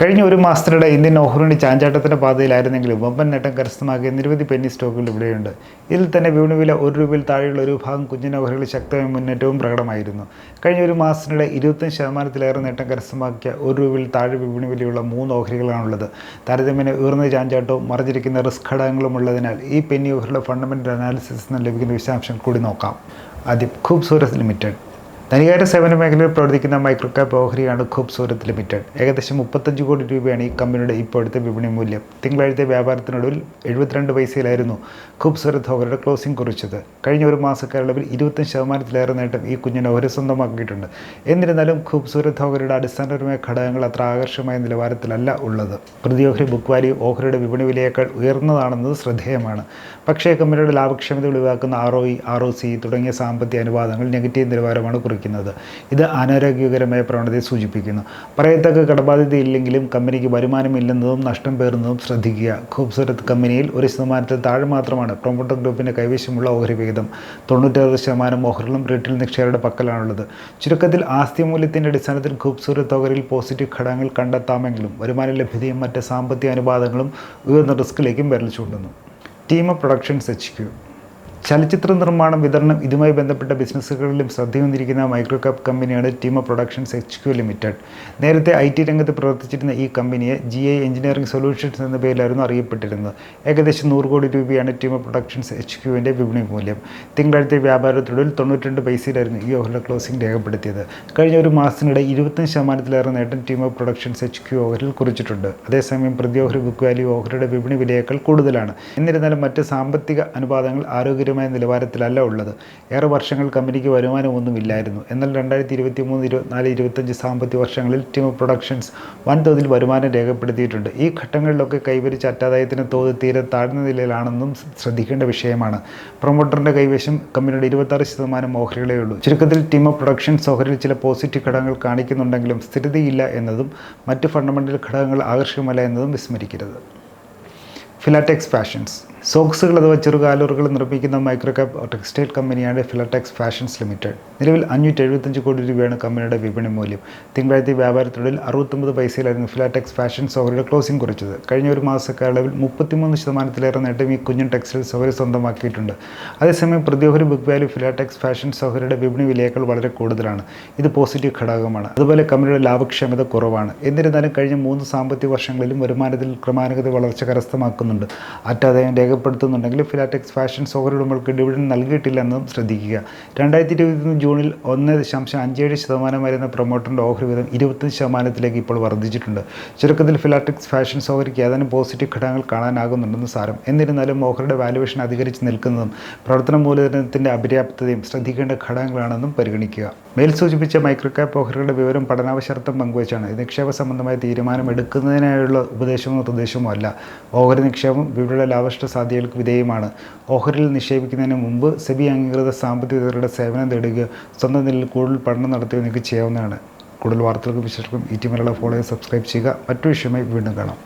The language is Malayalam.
കഴിഞ്ഞ ഒരു മാസത്തിനിടെ ഇന്ത്യൻ ഓഹരിണി ചാഞ്ചാട്ടത്തിന്റെ പാതയിലായിരുന്നെങ്കിലും വമ്പൻ നേട്ടം കരസ്ഥമാക്കിയ നിരവധി പെന്നി സ്റ്റോക്കുകൾ ഇവിടെയുണ്ട്. ഇതിൽ തന്നെ വിപണി വില ഒരു രൂപയിൽ താഴെയുള്ള ഒരു ഭാഗം കുഞ്ഞിൻ ഓഹരികളിൽ ശക്തമായ മുന്നേറ്റവും പ്രകടമായിരുന്നു. കഴിഞ്ഞ ഒരു മാസത്തിനിടെ ഇരുപത്തഞ്ച് ശതമാനത്തിലേറെ നേട്ടം കരസ്ഥമാക്കിയ ഒരു രൂപയിൽ താഴെ വിപണി വിലയുള്ള മൂന്ന് ഓഹരികളാണുള്ളത്. താരതമ്യേന ഉയർന്ന ചാഞ്ചാട്ടവും മറിഞ്ഞിരിക്കുന്ന റിസ്ക് ഘടകങ്ങളും ഉള്ളതിനാൽ ഈ പെന്നി ഓഹരിയുടെ ഫണ്ടമെന്റൽ അനാലിസിസ് നിന്ന് ലഭിക്കുന്ന വിശദാംശങ്ങൾ കൂടി നോക്കാം. ആദ്യം ഖൂബ്സൂരത് ലിമിറ്റഡ്. ധനികാര സേവന മേഖലയിൽ പ്രവർത്തിക്കുന്ന മൈക്രോ ഓഹരിയാണ് ഖൂബ്സൂരത്ത് ലിമിറ്റഡ്. ഏകദേശം മുപ്പത്തഞ്ച് കോടി രൂപയാണ് ഈ കമ്പനിയുടെ ഇപ്പോഴത്തെ വിപണി മൂല്യം. തിങ്കളാഴ്ച വ്യാപാരത്തിനൊടുവിൽ എഴുപത്തിരണ്ട് പൈസയിലായിരുന്നു ഖൂബ്സൂരത്ത് ഓഹരിയുടെ ക്ലോസിംഗ് കുറിച്ചത്. കഴിഞ്ഞ ഒരു മാസക്കാലയളവിൽ ഇരുപത്തഞ്ച് ശതമാനത്തിലേറെ നേട്ടം ഈ കുഞ്ഞിന് ഓഹരി സ്വന്തമാക്കിയിട്ടുണ്ട്. എന്നിരുന്നാലും ഖൂബ്സൂരത്ത് ഓഹരിയുടെ അടിസ്ഥാനപരമായ ഘടകങ്ങൾ അത്ര ആകർഷമായ നിലവാരത്തിലല്ല ഉള്ളത്. പ്രതി ഓഹരി ബുക്ക് വാല്യൂ ഓഹരിയുടെ വിപണി വിലയേക്കാൾ ഉയർന്നതാണെന്നത് ശ്രദ്ധേയമാണ്. പക്ഷേ കമ്പനിയുടെ ലാഭക്ഷമത ഒഴിവാക്കുന്ന R O E R O C തുടങ്ങിയ സാമ്പത്തിക അനുപാതങ്ങൾ നെഗറ്റീവ് നിലവാരമാണ് കുറിക്കുന്നത്. ഇത് അനാരോഗ്യകരമായ പ്രവണതയെ സൂചിപ്പിക്കുന്നു. പറയത്തക്ക കടബാധ്യത ഇല്ലെങ്കിലും കമ്പനിക്ക് വരുമാനമില്ലെന്നതും നഷ്ടം പേറുന്നതും ശ്രദ്ധിക്കുക. ഖൂബ്സൂരത്ത് കമ്പനിയിൽ ഒരു ശതമാനത്തിൽ താഴെ മാത്രമാണ് പ്രൊമോട്ടർ ഗ്രൂപ്പിന്റെ കൈവശമുള്ള ഓഹരി വിഹിതം. തൊണ്ണൂറ്റാറ് ശതമാനം ഓഹരികളും റീറ്റെയിൽ നിക്ഷേപരുടെ പക്കലാണുള്ളത്. ചുരുക്കത്തിൽ ആസ്തി മൂല്യത്തിന്റെ അടിസ്ഥാനത്തിൽ ഖൂബ്സൂരത്ത് ഓഹരിയിൽ പോസിറ്റീവ് ഘടകങ്ങൾ കണ്ടെത്താമെങ്കിലും വരുമാന ലഭ്യതയും മറ്റ് സാമ്പത്തിക അനുപാതങ്ങളും ഉയർന്ന റിസ്കിലേക്കും വിരൽ ചൂണ്ടുന്നു. Team productions H Q. ചലച്ചിത്ര നിർമ്മാണം വിതരണം ഇതുമായി ബന്ധപ്പെട്ട ബിസിനസ്സുകളിലും ശ്രദ്ധയൊന്നിരിക്കുന്ന മൈക്രോ ക്യാപ് കമ്പനിയാണ് Teamo productions H Q limited നേരത്തെ ഐ ടി രംഗത്ത് പ്രവർത്തിച്ചിരുന്ന ഈ കമ്പനിയെ ജി ഐ എഞ്ചിനീയറിംഗ് സൊല്യൂഷൻസ് എന്ന പേരിലായിരുന്നു അറിയപ്പെട്ടിരുന്നത്. ഏകദേശം നൂറ് കോടി രൂപയാണ് ടീമ പ്രൊഡക്ഷൻസ് എച്ച് ക്യുവിന്റെ വിപണി മൂല്യം. തിങ്കളാഴ്ച വ്യാപാരത്തിനൊടുവിൽ തൊണ്ണൂറ്റിരണ്ട് പൈസയിലായിരുന്നു ഈ ഓഹരി ക്ലോസിംഗ് രേഖപ്പെടുത്തിയത്. കഴിഞ്ഞ ഒരു മാസത്തിനിടെ ഇരുപത്തഞ്ച് ശതമാനത്തിലേറെ നേട്ടം ടീമ പ്രൊഡക്ഷൻസ് എച്ച് ക്യു ഓഹരിൽ കുറിച്ചിട്ടുണ്ട്. അതേസമയം പ്രതി ഓഹരി ബുക്ക് വാല്യൂ ഓഹരിയുടെ വിപണി വിലയേക്കാൾ കൂടുതലാണ്. എന്നിരുന്നാലും മറ്റ് സാമ്പത്തിക അനുപാതങ്ങൾ ആരോഗ്യകരമായ നിലവാരത്തിലല്ല ഉള്ളത്. ഏറെ വർഷങ്ങൾ കമ്പനിക്ക് വരുമാനമൊന്നുമില്ലായിരുന്നു. എന്നാൽ രണ്ടായിരത്തി ഇരുപത്തി മൂന്ന് ഇരുപത്തിനാല് ഇരുപത്തഞ്ച് സാമ്പത്തിക വർഷങ്ങളിൽ ടീം പ്രൊഡക്ഷൻസ് വൻതോതിൽ വരുമാനം രേഖപ്പെടുത്തിയിട്ടുണ്ട്. ഈ ഘട്ടങ്ങളിലൊക്കെ കൈവരിച്ച അറ്റാദായത്തിന്റെ തോത് തീരെ താഴ്ന്ന നിലയിലാണെന്നും ശ്രദ്ധിക്കേണ്ട വിഷയമാണ്. പ്രൊമോട്ടറിന്റെ കൈവശം കമ്പനിയുടെ ഇരുപത്താറ് ശതമാനം ഓഹരികളേ ഉള്ളൂ. ചുരുക്കത്തിൽ ടീം ഓഫ് പ്രൊഡക്ഷൻസ് ഓഹരിയിൽ ചില പോസിറ്റീവ് ഘടകങ്ങൾ കാണിക്കുന്നുണ്ടെങ്കിലും സ്ഥിരതയില്ല എന്നതും മറ്റ് ഫണ്ടമെന്റൽ ഘടകങ്ങൾ ആകർഷകമല്ല എന്നതും വിസ്മരിക്കരുത്. ഫിലാറ്റെക്സ് ഫാഷൻസ് സോക്സുകൾ അഥവാ ചെറുകാലുറുകൾ നിർമ്മിക്കുന്ന മൈക്രോ ക്യാപ് ടെക്സ്റ്റൈൽ കമ്പനിയാണ് ഫിലടെക്സ് ഫാഷൻസ് ലിമിറ്റഡ്. നിലവിൽ അഞ്ഞൂറ്റി എഴുപത്തഞ്ച് കോടി രൂപയാണ് കമ്പനിയുടെ വിപണി മൂല്യം. തിങ്കളാഴ്ച വ്യാപാരത്തിനുള്ളിൽ അറുപത്തൊമ്പത് പൈസയിലായിരുന്നു ഫിലടെക്സ് ഫാഷൻസ് ഓഹരിയുടെ ക്ലോസിംഗ് കുറിച്ചത്. കഴിഞ്ഞ ഒരു മാസക്കാലയളവിൽ മുപ്പത്തിമൂന്ന് ശതമാനത്തിലേറെ നേട്ടം ഈ കുഞ്ഞു ടെക്സ്റ്റൈൽ സൗകര്യം സ്വന്തമാക്കിയിട്ടുണ്ട്. അതേസമയം പ്രതിയോഹരി ബുക്ക് വാല്യൂ ഫിലടെക്സ് ഫാഷൻസ് സൗകര്യയുടെ വിപണി വിലയേക്കാൾ വളരെ കൂടുതലാണ്. ഇത് പോസിറ്റീവ് ഘടകമാണ്. അതുപോലെ കമ്പനിയുടെ ലാഭക്ഷമത കുറവാണ്. എന്നിരുന്നാലും കഴിഞ്ഞ മൂന്ന് സാമ്പത്തിക വർഷങ്ങളിലും വരുമാനത്തിൽ ക്രമാനുഗത വളർച്ച കരസ്ഥമാക്കുന്നുണ്ട്. അറ്റാദായം രേഖപ്പെടുത്തുന്നുണ്ടെങ്കിൽ ഫിലാടെക്സ് ഫാഷൻസ് ഓഹരിയുടമകൾക്ക് ഡിവിഡൻ നൽകിയിട്ടില്ലെന്നതും ശ്രദ്ധിക്കുക. രണ്ടായിരത്തി ഇരുപത്തിയൊന്ന് ജൂണിൽ ഒന്ന് ദശാംശം അഞ്ചേഴ് ശതമാനമായിരുന്ന പ്രൊമോട്ടറിന്റെ ഓഹരി വീതം ഇരുപത്തഞ്ച് ശതമാനത്തിലേക്ക് ഇപ്പോൾ വർദ്ധിച്ചിട്ടുണ്ട്. ചുരുക്കത്തിൽ ഫിലാടെക്സ് ഫാഷൻ ഓഹരിക്ക് ഏതാനും പോസിറ്റീവ് ഘടകങ്ങൾ കാണാനാകുന്നുണ്ടെന്ന് സാരം. എന്നിരുന്നാലും ഓഹരിയുടെ വാലുവേഷൻ അധികരിച്ച് നിൽക്കുന്നതും പ്രവർത്തന മൂലധനത്തിന്റെ അപര്യാപ്തതയും ശ്രദ്ധിക്കേണ്ട ഘടകങ്ങളാണെന്നും പരിഗണിക്കുക. മേൽ സൂചിപ്പിച്ച മൈക്രോ ക്യാപ് ഓഹരികളുടെ വിവരം പഠനാവശ്യാർത്ഥം പങ്കുവച്ചാണ്. നിക്ഷേപ സംബന്ധമായ തീരുമാനം എടുക്കുന്നതിനായുള്ള ഉപദേശമോ നിർദ്ദേശമോ അല്ല. ഓഹരി നിക്ഷേപം വിപണിയുടെ ലാഭഷ്ട സാധ്യതകൾക്ക് വിധേയമാണ്. ഓഹരിൽ നിക്ഷേപിക്കുന്നതിന് മുമ്പ് സെബി അംഗീകൃത സാമ്പത്തിക വിദഗ്ധരുടെ സേവനം തേടുക സ്വന്തം നിലയിൽ കൂടുതൽ പഠനം നടത്തുക നിങ്ങൾക്ക് ചെയ്യാവുന്നതാണ്. കൂടുതൽ വാർത്തകൾക്കും വിശേഷം ഈ ടി മലയാളം ഫോളോ സബ്സ്ക്രൈബ് ചെയ്യുക. മറ്റു വിഷയമായി വീണ്ടും കാണാം.